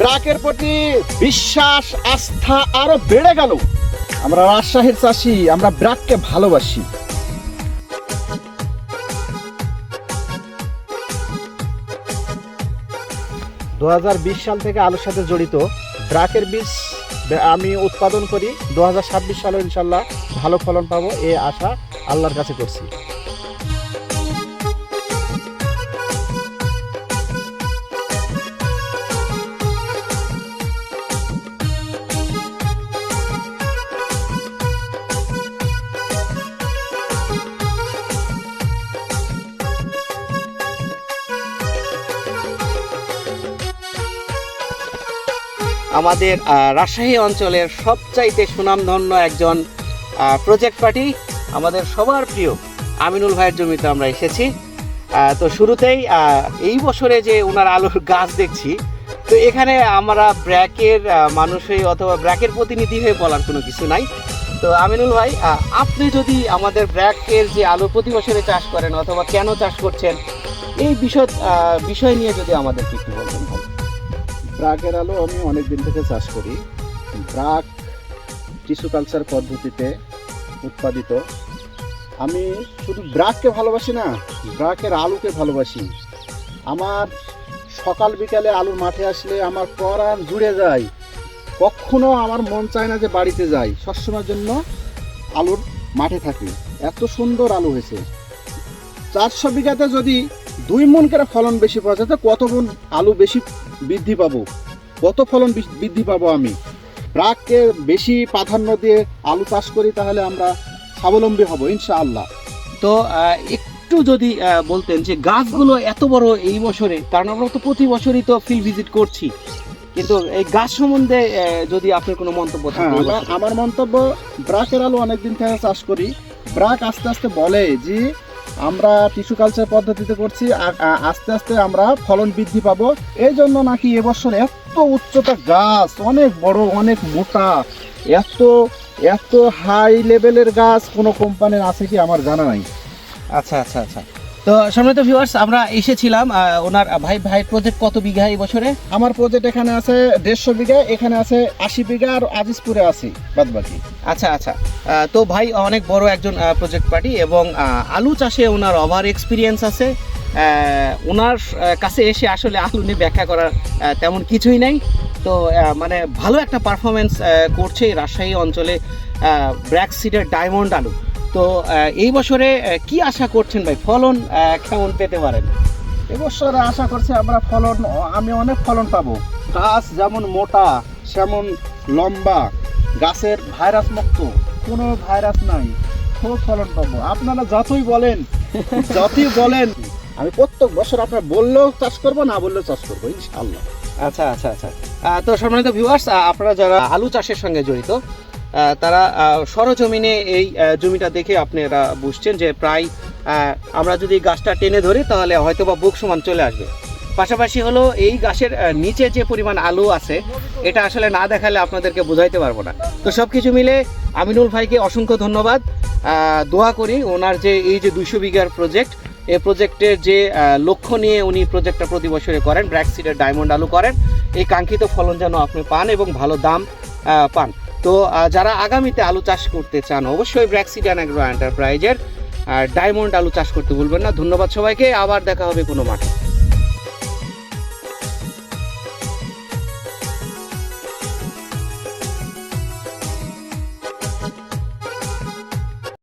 ব্রাকের প্রতি বিশ্বাস, আস্থা আরও বেড়ে গেল। আমরা রাজশাহীর চাষি, আমরা ব্রাককে ভালোবাসি। দু হাজার বিশ সাল থেকে আলুর সাথে জড়িত ব্রাকের বীজ আমি উৎপাদন করি। দু সালে ইনশাল্লাহ ভালো ফলন পাবো, এ আশা আল্লাহর কাছে করছি। আমাদের রাজশাহী অঞ্চলের সবচাইতে সুনামধন্য একজন প্রজেক্ট পার্টি আমাদের সবার প্রিয় আমিনুল ভাইয়ের জমিতে আমরা এসেছি তো শুরুতেই এই বছরে যে ওনার আলুর গাছ দেখছি তো এখানে আমরা ব্র্যাকের আহ, মানুষ হয়ে অথবা ব্র্যাকের প্রতিনিধি হয়ে বলার কোনো কিছু নাই তো আমিনুল ভাই আপনি যদি আমাদের ব্র্যাকের যে আলু প্রতি বছরে চাষ করেন অথবা কেন চাষ করছেন এই বিষয় বিষয় নিয়ে যদি আমাদেরকে একটু বলতেন ভাই। ব্রাকের আলু আমি অনেক দিন থেকে চাষ করি। ব্রাক টিস্যু কালচার পদ্ধতিতে উৎপাদিত। আমি শুধু ব্রাককে ভালোবাসি না, ব্রাকের আলুকে ভালোবাসি। আমার সকাল বিকালে আলুর মাঠে আসলে আমার পরাণ জুড়ে যায়। কখনো আমার মন চায় না যে বাড়িতে যাই। সবসময়ের জন্য আলুর মাঠে থাকি। এত সুন্দর আলু হয়েছে। চারশো বিঘাতে যদি দুই মন করে ফলন বেশি পাওয়া যায় কত মন আলু বেশি বৃদ্ধি পাবো। কত ফলন বৃদ্ধি পাবো আমি? ব্রাককে বেশি প্রাধান্য দিয়ে আলু চাষ করি তাহলে আমরা স্বাবলম্বী হব ইনশাআল্লাহ। তো একটু যদি বলতেন যে গাছগুলো এত বড় এই বছরে কারণ আমরা তো প্রতি বছরই তো ফিল্ড ভিজিট করছি। কিন্তু এই গাছ সম্বন্ধে যদি আপনার কোনো মন্তব্য হ্যাঁ থাকে আমার- আমার মন্তব্য ব্রাকের আলু অনেকদিন থেকে চাষ করি। ব্রাক আস্তে আস্তে বলে যে আমরা টিস্যু কালচার পদ্ধতিতে করছি আস্তে আস্তে আমরা ফলন বৃদ্ধি পাবো। এই জন্য নাকি এবছর এত উচ্চতা গাছ, অনেক বড়, অনেক মোটা, এত এত হাই লেভেলের গাছ কোনো কোম্পানির আছে কি আমার জানা নাই। আচ্ছা আচ্ছা আচ্ছা। তো সম্মানিত ভিউয়ার্স আমরা এসেছিলাম ওনার ভাই ভাই প্রজেক্ট কত বিঘা এই বছরে? আমার প্রজেক্ট এখানে আছে দেড়শো বিঘা এখানে আছে আশি বিঘা আর আজিজপুরে আছি বাদ বাকি আচ্ছা। আচ্ছা তো ভাই অনেক বড় একজন প্রজেক্ট পার্টি এবং আলু চাষে ওনার ওভার এক্সপিরিয়েন্স আছে। ওনার কাছে এসে আসলে আলু নিয়ে ব্যাখ্যা করার তেমন কিছুই নাই। তো মানে ভালো একটা পারফরমেন্স করছে রাজশাহী অঞ্চলে ব্র্যাক সিডের ডায়মন্ড আলু। তো এই বছরে কি আশা করছেন ভাই? ফলন কেমন পেতে পারেন? এবছর আশা করছি আমরা ফলন আমি অনেক ফলন পাবো। গাছ যেমন মোটা সেমন লম্বা গাছের ভাইরাস মুক্ত কোনো ভাইরাস নাই খুব ফলন পাবো। আপনারা যতই বলেন যতই বলেন আমি প্রত্যেক বছর আপনার বললেও চাষ করব না বললেও চাষ করব ইনশাআল্লাহ। আচ্ছা আচ্ছা আচ্ছা। তো সম্মানিত ভিউয়ার্স আপনারা যারা আলু চাষের সঙ্গে জড়িত তারা সরজমিনে এই জমিটা দেখে আপনারা বুঝছেন যে প্রায় আমরা যদি গাছটা টেনে ধরি তাহলে হয়তো বা বুক সমান চলে আসবে। পাশাপাশি হলো এই গাছের নিচে যে পরিমাণ আলু আছে, এটা আসলে না দেখালে আপনাদেরকে বোঝাইতে পারব না। তো সব কিছু মিলে আমিনুল ভাইকে অসংখ্য ধন্যবাদ। দোয়া করি ওনার যে এই যে দুইশো বিঘার প্রজেক্ট এই প্রজেক্টের যে লক্ষ্য নিয়ে উনি প্রজেক্টটা প্রতি বছরে করেন, ব্র্যাক সিডের ডায়মন্ড আলু করেন। এই কাঙ্ক্ষিত ফলন যেন আপনি পান এবং ভালো দাম পান। তো যারা আগামীতে আলু চাষ করতে চান, অবশ্যই ব্র্যাক্সিড অ্যানাগ্রো এন্টারপ্রাইজের ডায়মন্ড আলু চাষ করতে ভুলবেন না। ধন্যবাদ সবাইকে। আবার দেখা হবে কোনো মাঠে।